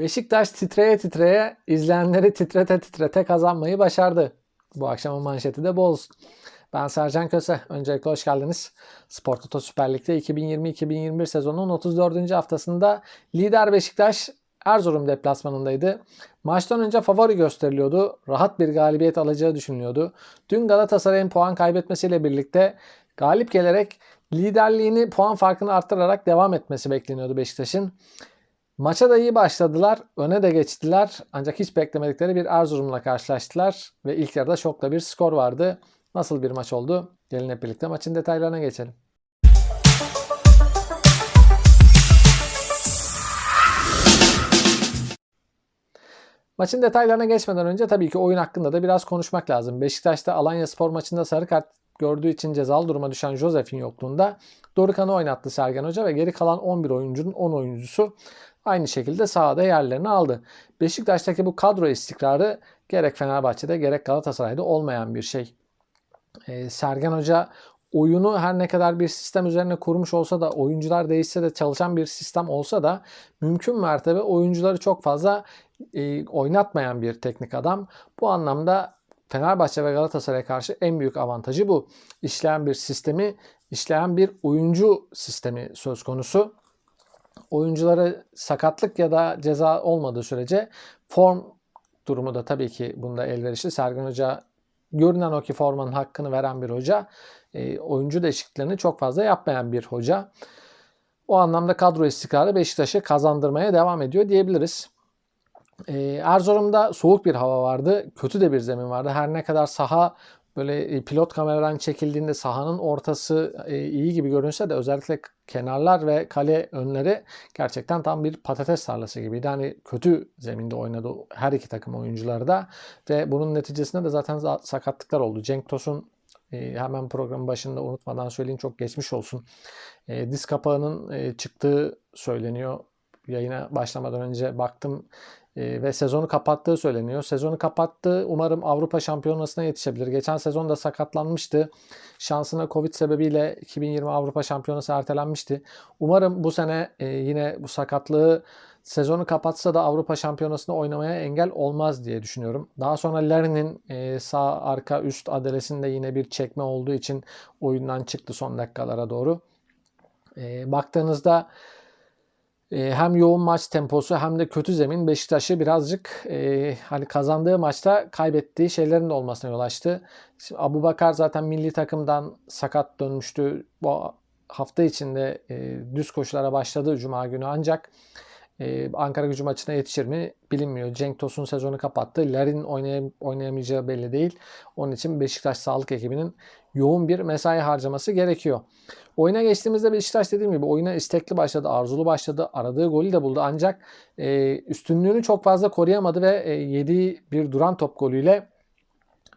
Beşiktaş titreye titreye izleyenleri titrete titrete kazanmayı başardı. Bu akşamın manşeti de bu olsun. Ben Sercan Köse. Öncelikle hoş geldiniz. Spor Toto Süper Lig'de 2020-2021 sezonunun 34. haftasında lider Beşiktaş Erzurum deplasmanındaydı. Maçtan önce favori gösteriliyordu. Rahat bir galibiyet alacağı düşünülüyordu. Dün Galatasaray'ın puan kaybetmesiyle birlikte galip gelerek liderliğini puan farkını arttırarak devam etmesi bekleniyordu Beşiktaş'ın. Maça da iyi başladılar. Öne de geçtiler. Ancak hiç beklemedikleri bir Erzurum'la karşılaştılar. Ve ilk yarıda şokla bir skor vardı. Nasıl bir maç oldu? Gelin hep birlikte maçın detaylarına geçelim. Maçın detaylarına geçmeden önce tabii ki oyun hakkında da biraz konuşmak lazım. Beşiktaş'ta Alanya Spor maçında sarı kart gördüğü için cezalı duruma düşen Josef'in yokluğunda Dorukan'ı oynattı Sergen Hoca ve geri kalan 11 oyuncunun 10 oyuncusu aynı şekilde sahada yerlerini aldı. Beşiktaş'taki bu kadro istikrarı gerek Fenerbahçe'de gerek Galatasaray'da olmayan bir şey. Ee, Sergen Hoca oyunu her ne kadar bir sistem üzerine kurmuş olsa da oyuncular değişse de çalışan bir sistem olsa da mümkün mertebe oyuncuları çok fazla e, oynatmayan bir teknik adam. Bu anlamda Fenerbahçe ve Galatasaray'a karşı en büyük avantajı bu. İşleyen bir sistemi, işleyen bir oyuncu sistemi söz konusu. Oyuncuları sakatlık ya da ceza olmadığı sürece form durumu da tabii ki bunda elverişli. Sergen Hoca görünen o ki formanın hakkını veren bir hoca. E, oyuncu değişikliklerini çok fazla yapmayan bir hoca. O anlamda kadro istikrarı Beşiktaş'ı kazandırmaya devam ediyor diyebiliriz. Ee, Erzurum'da soğuk bir hava vardı. Kötü de bir zemin vardı. Her ne kadar saha böyle e, pilot kameradan çekildiğinde sahanın ortası e, iyi gibi görünse de özellikle kenarlar ve kale önleri gerçekten tam bir patates tarlası gibiydi. Hani kötü zeminde oynadı her iki takım oyuncuları da ve bunun neticesinde de zaten sakatlıklar oldu. Cenk Tosun e, hemen programın başında unutmadan söyleyeyim çok geçmiş olsun. Diz kapağının çıktığı söyleniyor. Yayına başlamadan önce baktım e, ve sezonu kapattığı söyleniyor. Sezonu kapattı. Umarım Avrupa Şampiyonası'na yetişebilir. Geçen sezon da sakatlanmıştı. Şansına Covid sebebiyle 2020 Avrupa Şampiyonası ertelenmişti. Umarım bu sene e, yine bu sakatlığı sezonu kapatsa da Avrupa Şampiyonası'nda oynamaya engel olmaz diye düşünüyorum. Daha sonra Larin'in e, sağ arka üst adalesinde yine bir çekme olduğu için oyundan çıktı son dakikalara doğru. E, baktığınızda hem yoğun maç temposu hem de kötü zemin Beşiktaş'ı birazcık e, hani kazandığı maçta kaybettiği şeylerin de olmasına yol açtı. Şimdi Abu Bakar zaten milli takımdan sakat dönmüştü. Bu hafta içinde e, düz koşulara başladı Cuma günü ancak ee, Ankara gücü maçına yetişir mi bilinmiyor. Cenk Tosun sezonu kapattı. Larin oynayam oynayamayacağı belli değil. Onun için Beşiktaş sağlık ekibinin yoğun bir mesai harcaması gerekiyor. Oyuna geçtiğimizde Beşiktaş dediğim gibi oyuna istekli başladı, arzulu başladı. Aradığı golü de buldu ancak e, üstünlüğünü çok fazla koruyamadı ve e, yediği bir duran top golüyle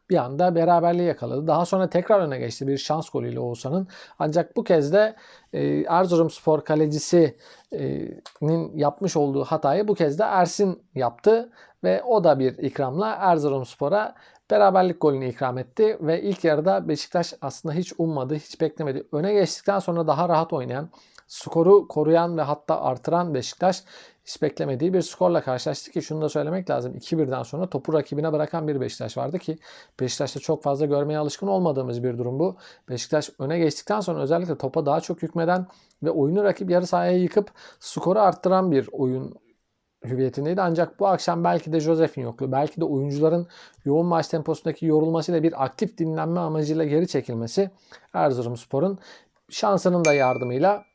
bir anda beraberliği yakaladı. Daha sonra tekrar öne geçti bir şans golüyle Oğuzhan'ın. Ancak bu kez de e, Erzurumspor kalecisinin yapmış olduğu hatayı bu kez de Ersin yaptı ve o da bir ikramla Erzurumspor'a beraberlik golünü ikram etti ve ilk yarıda Beşiktaş aslında hiç ummadı, hiç beklemedi. Öne geçtikten sonra daha rahat oynayan, skoru koruyan ve hatta artıran Beşiktaş hiç beklemediği bir skorla karşılaştı ki şunu da söylemek lazım. 2-1'den sonra topu rakibine bırakan bir Beşiktaş vardı ki Beşiktaş'ta çok fazla görmeye alışkın olmadığımız bir durum bu. Beşiktaş öne geçtikten sonra özellikle topa daha çok hükmeden ve oyunu rakip yarı sahaya yıkıp skoru arttıran bir oyun hüviyetindeydi. Ancak bu akşam belki de Josef'in yokluğu, belki de oyuncuların yoğun maç temposundaki yorulmasıyla bir aktif dinlenme amacıyla geri çekilmesi Erzurumspor'un şansının da yardımıyla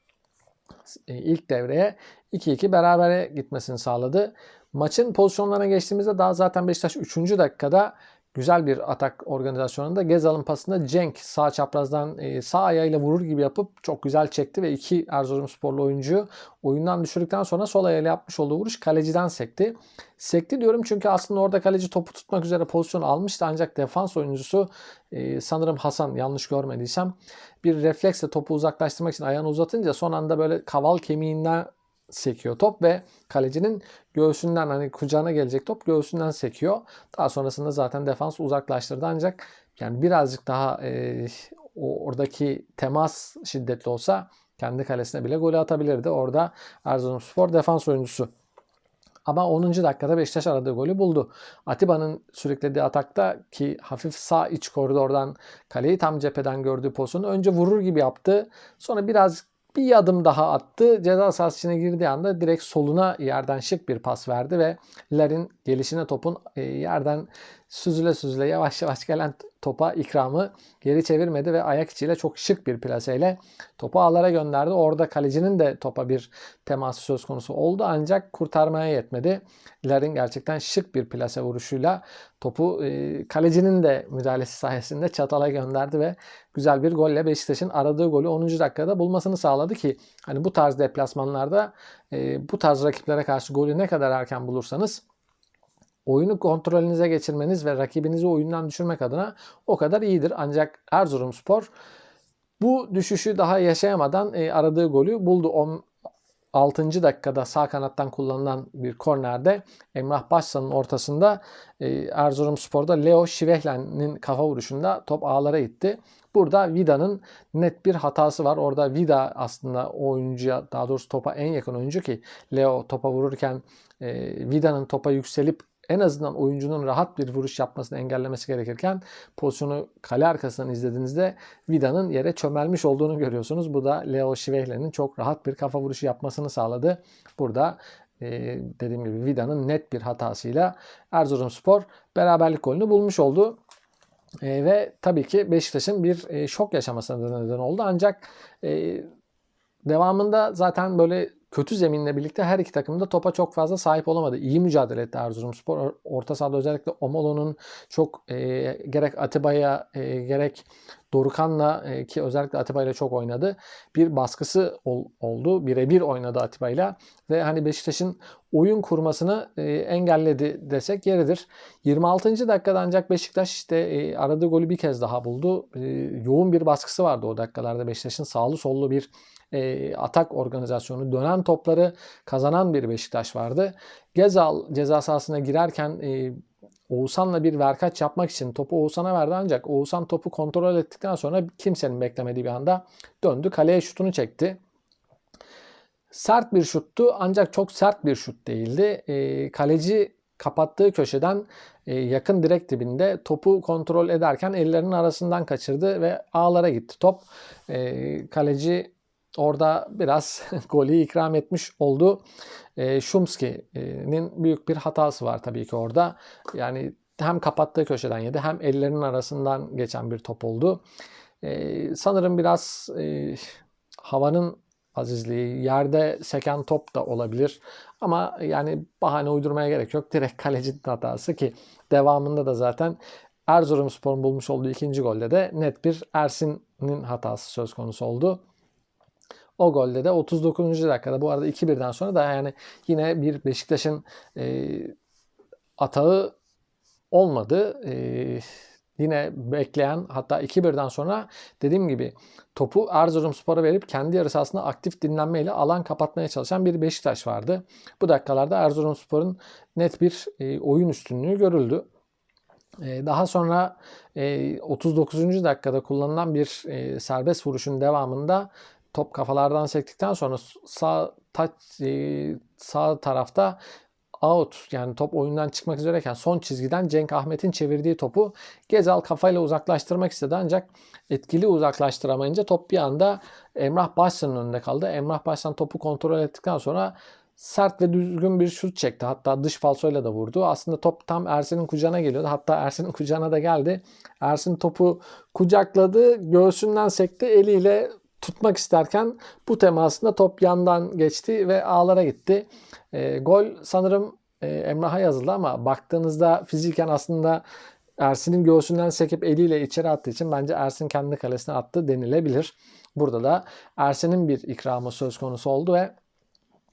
e, ilk devreye 2-2 berabere gitmesini sağladı. Maçın pozisyonlarına geçtiğimizde daha zaten Beşiktaş 3. dakikada güzel bir atak organizasyonunda Gezal'ın pasında Cenk sağ çaprazdan e, sağ ayağıyla vurur gibi yapıp çok güzel çekti ve iki Erzurumsporlu oyuncu oyundan düşürdükten sonra sol ayağıyla yapmış olduğu vuruş kaleciden sekti. Sekti diyorum çünkü aslında orada kaleci topu tutmak üzere pozisyon almıştı ancak defans oyuncusu e, sanırım Hasan yanlış görmediysem bir refleksle topu uzaklaştırmak için ayağını uzatınca son anda böyle kaval kemiğinden sekiyor top ve kalecinin göğsünden hani kucağına gelecek top göğsünden sekiyor. Daha sonrasında zaten defans uzaklaştırdı ancak yani birazcık daha e, oradaki temas şiddetli olsa kendi kalesine bile golü atabilirdi. Orada Erzurumspor defans oyuncusu Ama 10. dakikada Beşiktaş aradığı golü buldu. Atiba'nın sürüklediği atakta ki hafif sağ iç koridordan kaleyi tam cepheden gördüğü pozisyonu önce vurur gibi yaptı. Sonra biraz bir adım daha attı. Ceza sahası içine girdiği anda direkt soluna yerden şık bir pas verdi ve Larin gelişine topun e, yerden süzüle süzüle yavaş yavaş gelen topa ikramı geri çevirmedi ve ayak içiyle çok şık bir plaseyle topu ağlara gönderdi. Orada kalecinin de topa bir teması söz konusu oldu ancak kurtarmaya yetmedi. Larin gerçekten şık bir plase vuruşuyla topu e, kalecinin de müdahalesi sayesinde çatala gönderdi ve güzel bir golle Beşiktaş'ın aradığı golü 10. dakikada bulmasını sağladı ki hani bu tarz deplasmanlarda e, bu tarz rakiplere karşı golü ne kadar erken bulursanız oyunu kontrolünüze geçirmeniz ve rakibinizi oyundan düşürmek adına o kadar iyidir. Ancak Erzurumspor bu düşüşü daha yaşayamadan e, aradığı golü buldu. 6. dakikada sağ kanattan kullanılan bir kornerde Emrah Başsan'ın ortasında e, Erzurumspor'da Leo Şivehlen'in kafa vuruşunda top ağlara gitti. Burada Vida'nın net bir hatası var. Orada Vida aslında oyuncuya daha doğrusu topa en yakın oyuncu ki Leo topa vururken e, Vida'nın topa yükselip en azından oyuncunun rahat bir vuruş yapmasını engellemesi gerekirken pozisyonu kale arkasından izlediğinizde Vida'nın yere çömelmiş olduğunu görüyorsunuz. Bu da Leo Şivehle'nin çok rahat bir kafa vuruşu yapmasını sağladı. Burada e, dediğim gibi Vida'nın net bir hatasıyla Erzurumspor beraberlik golünü bulmuş oldu. E, ve tabii ki Beşiktaş'ın bir e, şok yaşamasına neden oldu. Ancak e, devamında zaten böyle kötü zeminle birlikte her iki takım da topa çok fazla sahip olamadı. İyi mücadele etti Erzurumspor. Orta sahada özellikle Omolo'nun çok e, gerek Atiba'ya e, gerek Dorukan'la e, ki özellikle Atiba ile çok oynadı. Bir baskısı ol, oldu. Birebir oynadı Atiba ile ve hani Beşiktaş'ın oyun kurmasını e, engelledi desek yeridir. 26. dakikada ancak Beşiktaş işte e, aradığı golü bir kez daha buldu. E, yoğun bir baskısı vardı o dakikalarda Beşiktaş'ın sağlı sollu bir e, atak organizasyonu, dönen topları kazanan bir Beşiktaş vardı. Gezal ceza sahasına girerken e, Oğuzhan'la bir verkaç yapmak için topu Oğuzhan'a verdi ancak Oğuzhan topu kontrol ettikten sonra kimsenin beklemediği bir anda döndü. Kaleye şutunu çekti. Sert bir şuttu ancak çok sert bir şut değildi. E, kaleci kapattığı köşeden e, yakın direk dibinde topu kontrol ederken ellerinin arasından kaçırdı ve ağlara gitti top. E, kaleci orada biraz golü ikram etmiş oldu. E, Şumski'nin büyük bir hatası var tabii ki orada. Yani hem kapattığı köşeden yedi hem ellerinin arasından geçen bir top oldu. E, sanırım biraz e, havanın azizliği, yerde seken top da olabilir. Ama yani bahane uydurmaya gerek yok. Direkt kalecinin hatası ki devamında da zaten Erzurumspor'un bulmuş olduğu ikinci golde de net bir Ersin'in hatası söz konusu oldu. O golde de 39. dakikada bu arada 2-1'den sonra da yani yine bir Beşiktaş'ın e, atağı olmadı. E, yine bekleyen hatta 2-1'den sonra dediğim gibi topu Erzurumspor'a verip kendi yarı sahasında aktif dinlenmeyle alan kapatmaya çalışan bir Beşiktaş vardı. Bu dakikalarda Erzurumspor'un net bir e, oyun üstünlüğü görüldü. E, daha sonra 39. E, dakikada kullanılan bir serbest vuruşun devamında top kafalardan sektikten sonra sağ taç, e, sağ tarafta out yani top oyundan çıkmak üzereyken son çizgiden Cenk Ahmet'in çevirdiği topu Gezal kafayla uzaklaştırmak istedi ancak etkili uzaklaştıramayınca top bir anda Emrah Başsan'ın önünde kaldı. Emrah Başsan topu kontrol ettikten sonra sert ve düzgün bir şut çekti. Hatta dış falsoyla da vurdu. Aslında top tam Ersin'in kucağına geliyordu. Hatta Ersin'in kucağına da geldi. Ersin topu kucakladı, göğsünden sekti, eliyle tutmak isterken bu temasında top yandan geçti ve ağlara gitti. E, gol sanırım e, Emrah'a yazıldı ama baktığınızda fiziken aslında Ersin'in göğsünden sekip eliyle içeri attığı için bence Ersin kendi kalesine attı denilebilir. Burada da Ersin'in bir ikramı söz konusu oldu ve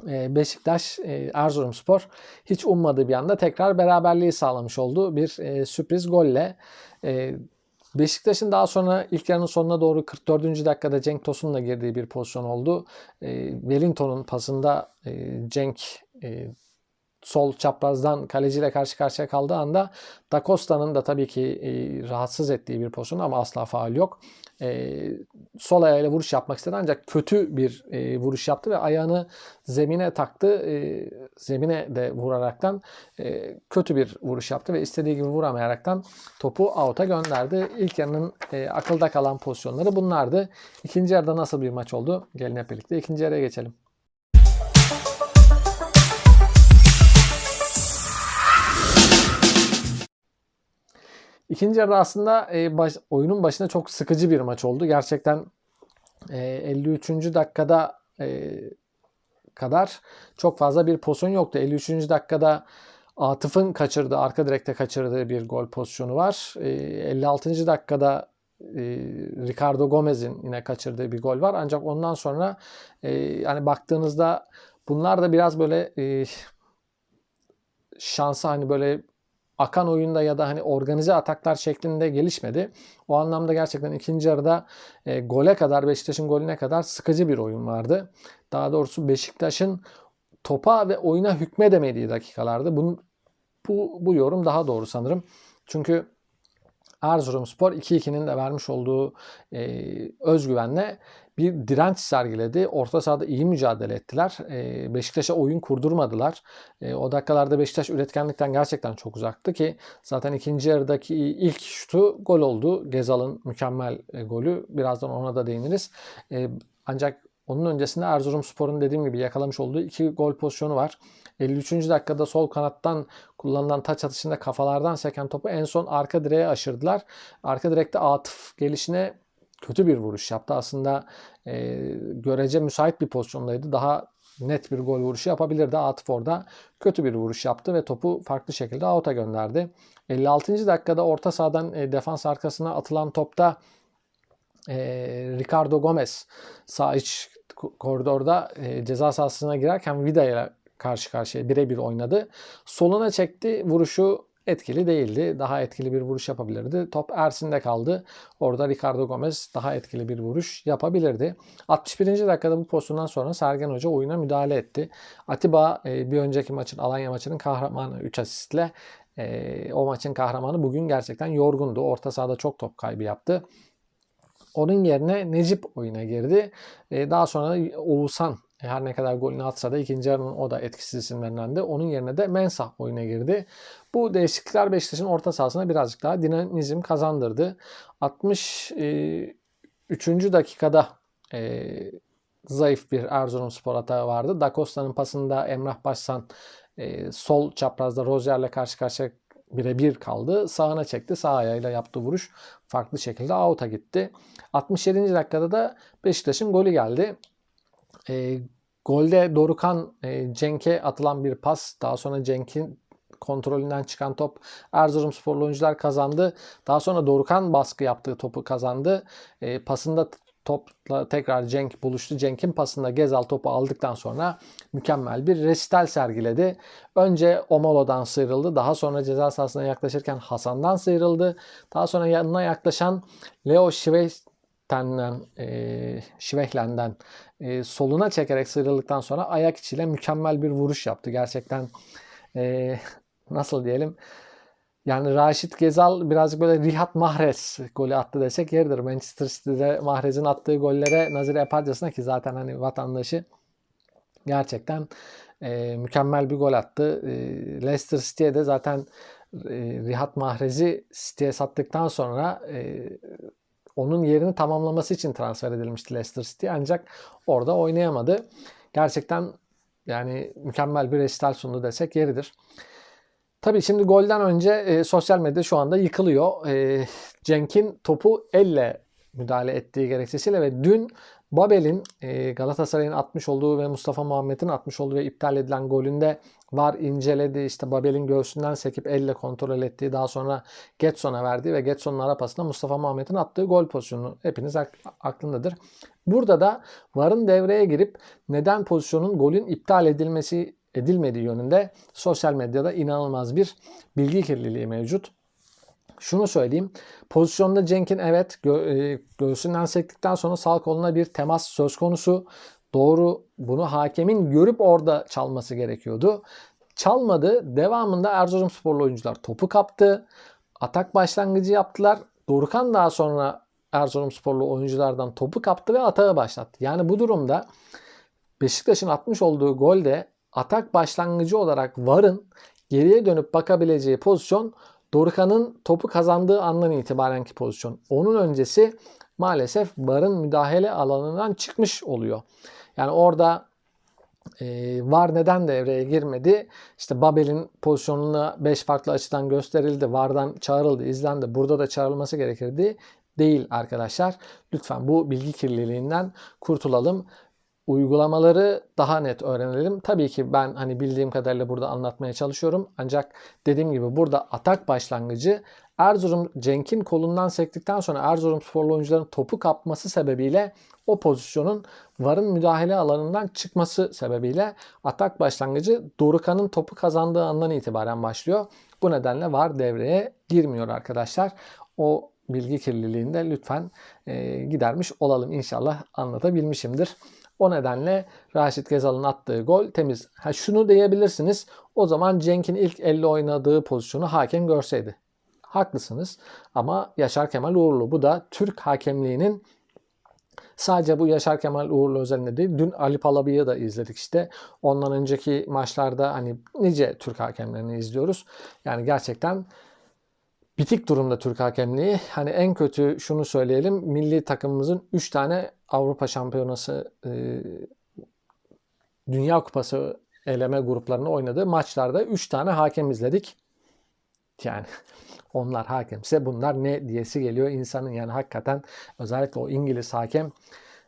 e, Beşiktaş e, Erzurumspor hiç ummadığı bir anda tekrar beraberliği sağlamış oldu. Bir e, sürpriz golle Beşiktaş'ın daha sonra ilk yarının sonuna doğru 44. dakikada Cenk Tosun'la girdiği bir pozisyon oldu. E, Wellington'un pasında e, Cenk e, sol çaprazdan kaleciyle karşı karşıya kaldığı anda Da Costa'nın da tabii ki e, rahatsız ettiği bir pozisyon ama asla faal yok. e, sol ayağıyla vuruş yapmak istedi ancak kötü bir e, vuruş yaptı ve ayağını zemine taktı. E, zemine de vuraraktan e, kötü bir vuruş yaptı ve istediği gibi vuramayaraktan topu out'a gönderdi. İlk yarının e, akılda kalan pozisyonları bunlardı. İkinci yarıda nasıl bir maç oldu? Gelin hep birlikte ikinci yarıya geçelim. İkinci yarıda aslında e, baş, oyunun başında çok sıkıcı bir maç oldu. Gerçekten e, 53. dakikada e, kadar çok fazla bir pozisyon yoktu. 53. dakikada Atıf'ın kaçırdığı, arka direkte kaçırdığı bir gol pozisyonu var. E, 56. dakikada e, Ricardo Gomez'in yine kaçırdığı bir gol var. Ancak ondan sonra e, yani baktığınızda bunlar da biraz böyle e, şansa hani böyle akan oyunda ya da hani organize ataklar şeklinde gelişmedi. O anlamda gerçekten ikinci yarıda e, gole kadar Beşiktaş'ın golüne kadar sıkıcı bir oyun vardı. Daha doğrusu Beşiktaş'ın topa ve oyuna hükmedemediği dakikalardı. Bunun, bu, bu yorum daha doğru sanırım. Çünkü Erzurumspor 2-2'nin de vermiş olduğu e, özgüvenle bir direnç sergiledi. Orta sahada iyi mücadele ettiler. E, Beşiktaş'a oyun kurdurmadılar. E, o dakikalarda Beşiktaş üretkenlikten gerçekten çok uzaktı ki zaten ikinci yarıdaki ilk şutu gol oldu. Gezal'ın mükemmel e, golü. Birazdan ona da değiniriz. E, ancak onun öncesinde Erzurumspor'un dediğim gibi yakalamış olduğu iki gol pozisyonu var. 53. dakikada sol kanattan kullanılan taç atışında kafalardan seken topu en son arka direğe aşırdılar. Arka direkte Atıf gelişine kötü bir vuruş yaptı. Aslında e, görece müsait bir pozisyondaydı. Daha net bir gol vuruşu yapabilirdi. Atıf orada kötü bir vuruş yaptı ve topu farklı şekilde out'a gönderdi. 56. dakikada orta sahadan e, defans arkasına atılan topta e, Ricardo Gomez sağ iç koridorda e, ceza sahasına girerken Vida ile karşı karşıya birebir oynadı. Soluna çekti. Vuruşu etkili değildi. Daha etkili bir vuruş yapabilirdi. Top Ersin'de kaldı. Orada Ricardo Gomez daha etkili bir vuruş yapabilirdi. 61. dakikada bu pozisyondan sonra Sergen Hoca oyuna müdahale etti. Atiba bir önceki maçın Alanya maçının kahramanı 3 asistle o maçın kahramanı bugün gerçekten yorgundu. Orta sahada çok top kaybı yaptı. Onun yerine Necip oyuna girdi. E, daha sonra Oğuzhan her ne kadar golünü atsa da ikinci yarının o da etkisiz isimlerinden de. Onun yerine de Mensah oyuna girdi. Bu değişiklikler Beşiktaş'ın orta sahasına birazcık daha dinamizm kazandırdı. 63. dakikada e, zayıf bir Erzurumspor hata vardı. Da Costa'nın pasında Emrah Başsan e, sol çaprazda Rozier'le karşı karşıya birebir kaldı. Sağına çekti. Sağ ayağıyla yaptığı vuruş farklı şekilde out'a gitti. 67. dakikada da Beşiktaş'ın golü geldi. E, golde Dorukan e, Cenk'e atılan bir pas. Daha sonra Cenk'in kontrolünden çıkan top Erzurumsporlu oyuncular kazandı. Daha sonra Dorukan baskı yaptığı topu kazandı. E, pasında topla tekrar Cenk buluştu. Cenk'in pasında Gezal topu aldıktan sonra mükemmel bir resital sergiledi. Önce Omolo'dan sıyrıldı. Daha sonra ceza sahasına yaklaşırken Hasan'dan sıyrıldı. Daha sonra yanına yaklaşan Leo Şiveyten'den e, Şivehlen'den e, soluna çekerek sıyrıldıktan sonra ayak içiyle mükemmel bir vuruş yaptı. Gerçekten e, nasıl diyelim yani Raşit Gezal birazcık böyle Rihat Mahrez golü attı desek yeridir. Manchester City'de Mahrez'in attığı gollere Nazire yaparcasına ki zaten hani vatandaşı gerçekten e, mükemmel bir gol attı. E, Leicester City'ye de zaten e, Rihat Mahrez'i City'ye sattıktan sonra e, onun yerini tamamlaması için transfer edilmişti Leicester City ancak orada oynayamadı. Gerçekten yani mükemmel bir resital sundu desek yeridir. Tabii şimdi golden önce e, sosyal medya şu anda yıkılıyor. E, Cenk'in topu elle müdahale ettiği gerekçesiyle ve dün Babel'in e, Galatasaray'ın atmış olduğu ve Mustafa Muhammed'in atmış olduğu ve iptal edilen golünde var inceledi. İşte Babel'in göğsünden sekip elle kontrol ettiği daha sonra Getson'a verdiği ve Getson'un ara pasında Mustafa Muhammed'in attığı gol pozisyonu hepiniz aklındadır. Burada da VAR'ın devreye girip neden pozisyonun golün iptal edilmesi edilmediği yönünde sosyal medyada inanılmaz bir bilgi kirliliği mevcut. Şunu söyleyeyim. Pozisyonda Cenk'in evet gö- e, göğsünden sektikten sonra sağ koluna bir temas söz konusu. Doğru bunu hakemin görüp orada çalması gerekiyordu. Çalmadı. Devamında Erzurumsporlu oyuncular topu kaptı. Atak başlangıcı yaptılar. Dorukan daha sonra Erzurumsporlu oyunculardan topu kaptı ve atağı başlattı. Yani bu durumda Beşiktaş'ın atmış olduğu golde atak başlangıcı olarak VAR'ın geriye dönüp bakabileceği pozisyon Dorukhan'ın topu kazandığı andan itibarenki pozisyon. Onun öncesi maalesef VAR'ın müdahale alanından çıkmış oluyor. Yani orada e, VAR neden devreye girmedi? İşte Babel'in pozisyonuna 5 farklı açıdan gösterildi. VAR'dan çağrıldı, izlendi. Burada da çağrılması gerekirdi. Değil arkadaşlar. Lütfen bu bilgi kirliliğinden kurtulalım uygulamaları daha net öğrenelim. Tabii ki ben hani bildiğim kadarıyla burada anlatmaya çalışıyorum. Ancak dediğim gibi burada atak başlangıcı Erzurum Cenk'in kolundan sektikten sonra Erzurum sporlu oyuncuların topu kapması sebebiyle o pozisyonun VAR'ın müdahale alanından çıkması sebebiyle atak başlangıcı Dorukan'ın topu kazandığı andan itibaren başlıyor. Bu nedenle VAR devreye girmiyor arkadaşlar. O bilgi kirliliğinde lütfen e, gidermiş olalım. İnşallah anlatabilmişimdir. O nedenle Raşit Gezal'ın attığı gol temiz. Ha şunu diyebilirsiniz. O zaman Cenk'in ilk elle oynadığı pozisyonu hakem görseydi. Haklısınız ama Yaşar Kemal Uğurlu. Bu da Türk hakemliğinin Sadece bu Yaşar Kemal Uğurlu özelinde değil. Dün Ali Palabi'yi da izledik işte. Ondan önceki maçlarda hani nice Türk hakemlerini izliyoruz. Yani gerçekten bitik durumda Türk hakemliği. Hani en kötü şunu söyleyelim. Milli takımımızın 3 tane Avrupa Şampiyonası e, Dünya Kupası eleme gruplarını oynadığı maçlarda 3 tane hakem izledik. Yani onlar hakemse bunlar ne diyesi geliyor insanın yani hakikaten özellikle o İngiliz hakem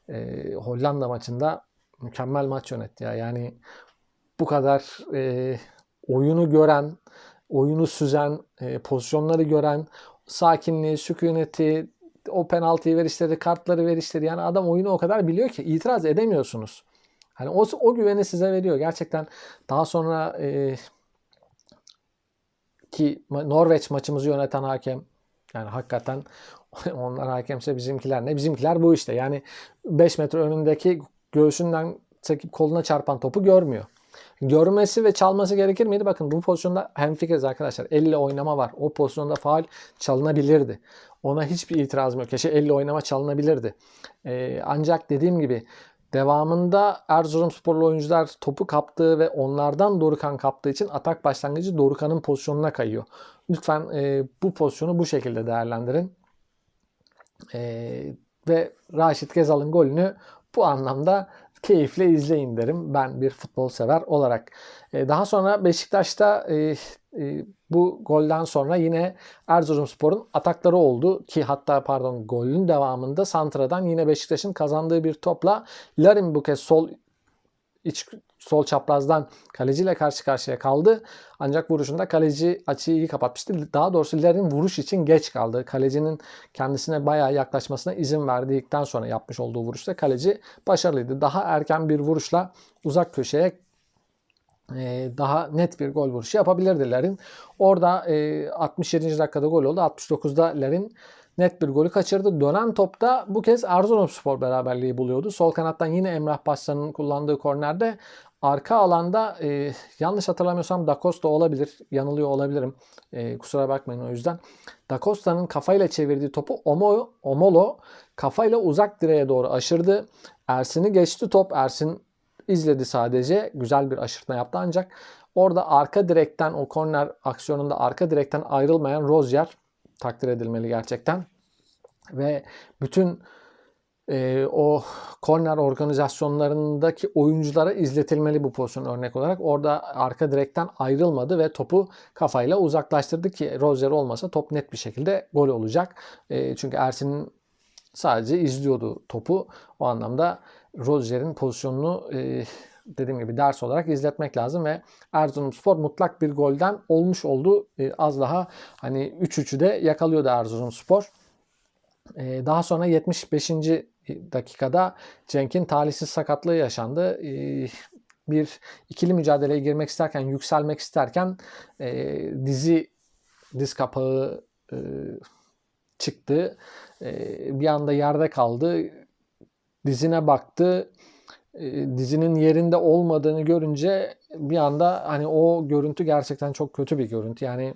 e, Hollanda maçında mükemmel maç yönetti ya. Yani bu kadar e, oyunu gören, oyunu süzen, e, pozisyonları gören, sakinliği, sükuneti, o penaltıyı verişleri, kartları verişleri yani adam oyunu o kadar biliyor ki itiraz edemiyorsunuz. Hani o, o güveni size veriyor. Gerçekten daha sonra e, ki Norveç maçımızı yöneten hakem yani hakikaten onlar hakemse bizimkiler ne? Bizimkiler bu işte. Yani 5 metre önündeki göğsünden çekip koluna çarpan topu görmüyor. Görmesi ve çalması gerekir miydi? Bakın bu pozisyonda hemfikiriz arkadaşlar. Elle oynama var. O pozisyonda faal çalınabilirdi. Ona hiçbir itirazım yok. Keşke elle oynama çalınabilirdi. Ee, ancak dediğim gibi devamında Erzurumsporlu oyuncular topu kaptığı ve onlardan Dorukan kaptığı için atak başlangıcı Dorukan'ın pozisyonuna kayıyor. Lütfen e, bu pozisyonu bu şekilde değerlendirin. E, ve Raşit Gezal'ın golünü bu anlamda keyifle izleyin derim ben bir futbol sever olarak. E, daha sonra Beşiktaş'ta e, e, bu golden sonra yine Erzurumspor'un atakları oldu ki hatta pardon golün devamında Santra'dan yine Beşiktaş'ın kazandığı bir topla Larin bu kez sol iç sol çaprazdan kaleciyle karşı karşıya kaldı. Ancak vuruşunda kaleci açıyı iyi kapatmıştı. Daha doğrusu Larin vuruş için geç kaldı. Kalecinin kendisine bayağı yaklaşmasına izin verdikten sonra yapmış olduğu vuruşta kaleci başarılıydı. Daha erken bir vuruşla uzak köşeye e, daha net bir gol vuruşu yapabilirdi Larin. Orada 67. dakikada gol oldu. 69'da Larin net bir golü kaçırdı. Dönen topta bu kez Erzurumspor beraberliği buluyordu. Sol kanattan yine Emrah Başsan'ın kullandığı kornerde arka alanda e, yanlış hatırlamıyorsam Da Costa olabilir. Yanılıyor olabilirim. E, kusura bakmayın o yüzden. Da Costa'nın kafayla çevirdiği topu Omo, Omolo kafayla uzak direğe doğru aşırdı. Ersin'i geçti top. Ersin izledi sadece. Güzel bir aşırtma yaptı ancak orada arka direkten o korner aksiyonunda arka direkten ayrılmayan Rozier takdir edilmeli gerçekten. Ve bütün e, o korner organizasyonlarındaki oyunculara izletilmeli bu pozisyon örnek olarak. Orada arka direkten ayrılmadı ve topu kafayla uzaklaştırdı ki Rozier olmasa top net bir şekilde gol olacak. E, çünkü Ersin'in sadece izliyordu topu. O anlamda Rozier'in pozisyonunu e, dediğim gibi ders olarak izletmek lazım ve Erzurumspor mutlak bir golden olmuş oldu. E, az daha hani 3-3'ü de yakalıyordu Erzurumspor. E, daha sonra 75. dakikada Cenk'in talihsiz sakatlığı yaşandı. E, bir ikili mücadeleye girmek isterken, yükselmek isterken e, dizi diz kapağı e, çıktı. E, bir anda yerde kaldı. Dizine baktı e, dizinin yerinde olmadığını görünce bir anda hani o görüntü gerçekten çok kötü bir görüntü. Yani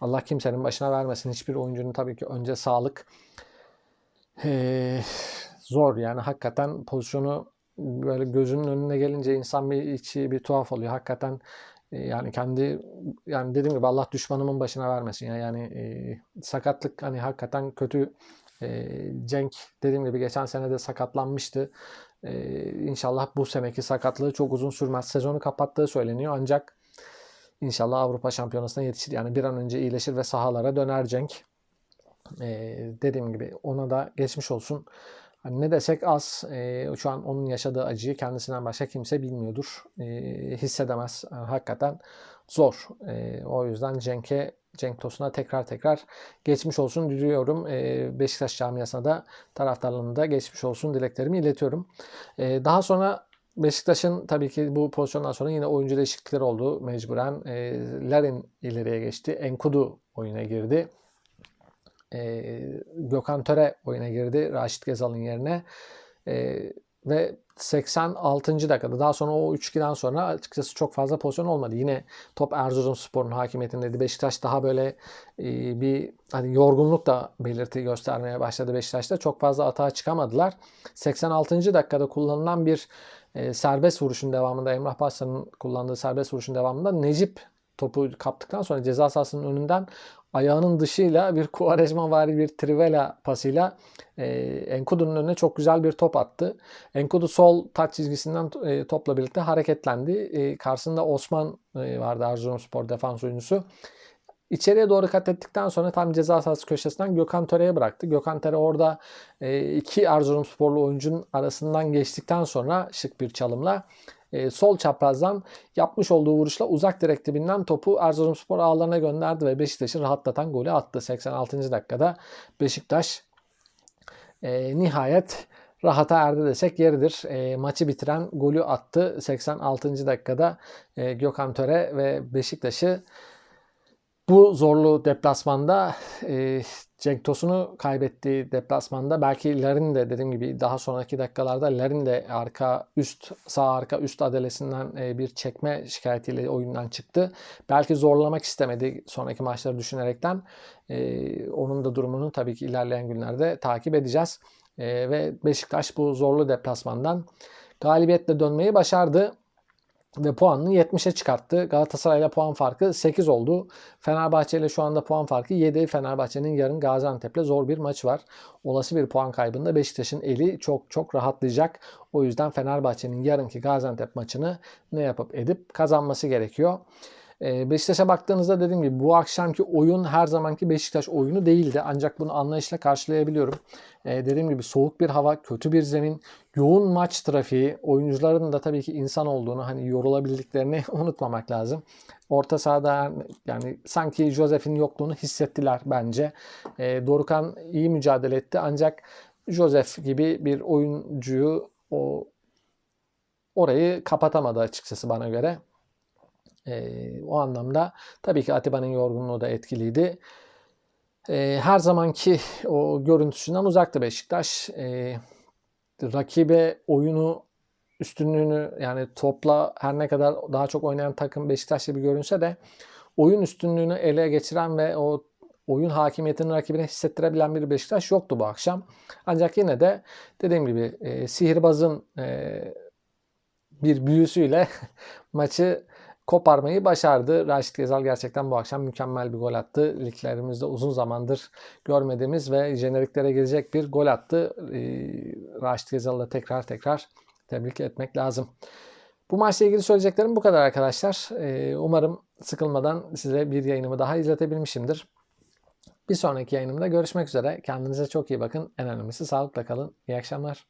Allah kimsenin başına vermesin. Hiçbir oyuncunun tabii ki önce sağlık Ee, zor yani hakikaten pozisyonu böyle gözünün önüne gelince insan bir içi bir tuhaf oluyor. Hakikaten e, yani kendi yani dediğim gibi Allah düşmanımın başına vermesin ya. Yani e, sakatlık hani hakikaten kötü e, Cenk dediğim gibi geçen sene de sakatlanmıştı. E, inşallah bu seneki sakatlığı çok uzun sürmez. Sezonu kapattığı söyleniyor ancak inşallah Avrupa Şampiyonası'na yetişir. Yani bir an önce iyileşir ve sahalara döner Cenk. E, dediğim gibi ona da geçmiş olsun. Hani ne desek az. E, şu an onun yaşadığı acıyı kendisinden başka kimse bilmiyordur. E, hissedemez. Yani hakikaten zor. E, o yüzden Cenk'e Cenk Tosun'a tekrar tekrar geçmiş olsun diliyorum. Beşiktaş camiasına da taraftarlarına da geçmiş olsun dileklerimi iletiyorum. Daha sonra Beşiktaş'ın tabii ki bu pozisyondan sonra yine oyuncu değişiklikleri oldu mecburen. E, Larin ileriye geçti. Enkudu oyuna girdi e, Gökhan Töre oyuna girdi Raşit Gezal'ın yerine. E, ve 86. dakikada daha sonra o 3-2'den sonra açıkçası çok fazla pozisyon olmadı. Yine top Erzurumspor'un hakimiyetindeydi. Beşiktaş daha böyle e, bir hani yorgunluk da belirti göstermeye başladı Beşiktaş'ta. Çok fazla atağa çıkamadılar. 86. dakikada kullanılan bir e, serbest vuruşun devamında Emrah Başsan'ın kullandığı serbest vuruşun devamında Necip topu kaptıktan sonra ceza sahasının önünden ayağının dışıyla bir Quaresma vari bir Trivela pasıyla e, Enkudu'nun önüne çok güzel bir top attı. Enkudu sol taç çizgisinden e, topla birlikte hareketlendi. E, karşısında Osman e, vardı Erzurumspor defans oyuncusu. İçeriye doğru kat ettikten sonra tam ceza sahası köşesinden Gökhan Töre'ye bıraktı. Gökhan Töre orada e, iki Erzurumsporlu oyuncunun arasından geçtikten sonra şık bir çalımla e, sol çaprazdan yapmış olduğu vuruşla uzak direk dibinden topu Erzurumspor ağlarına gönderdi ve Beşiktaş'ı rahatlatan golü attı. 86. dakikada Beşiktaş e, nihayet rahata erdi desek yeridir. E, maçı bitiren golü attı 86. dakikada e, Gökhan Töre ve Beşiktaş'ı bu zorlu deplasmanda e, Cenk Tosun'u kaybettiği deplasmanda belki Larin de dediğim gibi daha sonraki dakikalarda Larin de arka üst sağ arka üst adelesinden e, bir çekme şikayetiyle oyundan çıktı. Belki zorlamak istemedi sonraki maçları düşünerekten. E, onun da durumunu tabii ki ilerleyen günlerde takip edeceğiz. E, ve Beşiktaş bu zorlu deplasmandan galibiyetle dönmeyi başardı ve puanını 70'e çıkarttı. Galatasaray ile puan farkı 8 oldu. Fenerbahçe ile şu anda puan farkı 7. Fenerbahçe'nin yarın Gaziantep'le zor bir maç var. Olası bir puan kaybında Beşiktaş'ın eli çok çok rahatlayacak. O yüzden Fenerbahçe'nin yarınki Gaziantep maçını ne yapıp edip kazanması gerekiyor. Ee, Beşiktaş'a baktığınızda dediğim gibi bu akşamki oyun her zamanki Beşiktaş oyunu değildi. Ancak bunu anlayışla karşılayabiliyorum. Ee, dediğim gibi soğuk bir hava, kötü bir zemin, yoğun maç trafiği, oyuncuların da tabii ki insan olduğunu, hani yorulabildiklerini unutmamak lazım. Orta sahada yani sanki Josef'in yokluğunu hissettiler bence. Ee, Dorukan iyi mücadele etti ancak Josef gibi bir oyuncuyu o orayı kapatamadı açıkçası bana göre. E, o anlamda tabii ki Atiba'nın yorgunluğu da etkiliydi. E, her zamanki o görüntüsünden uzaktı Beşiktaş. E, rakibe oyunu üstünlüğünü yani topla her ne kadar daha çok oynayan takım Beşiktaş gibi görünse de oyun üstünlüğünü ele geçiren ve o oyun hakimiyetini rakibine hissettirebilen bir Beşiktaş yoktu bu akşam. Ancak yine de dediğim gibi e, sihirbazın e, bir büyüsüyle maçı koparmayı başardı. Raşit Gezal gerçekten bu akşam mükemmel bir gol attı. Liglerimizde uzun zamandır görmediğimiz ve jeneriklere gelecek bir gol attı. Ee, Raşit Gezal'ı tekrar tekrar tebrik etmek lazım. Bu maçla ilgili söyleyeceklerim bu kadar arkadaşlar. Ee, umarım sıkılmadan size bir yayınımı daha izletebilmişimdir. Bir sonraki yayınımda görüşmek üzere. Kendinize çok iyi bakın. En önemlisi sağlıkla kalın. İyi akşamlar.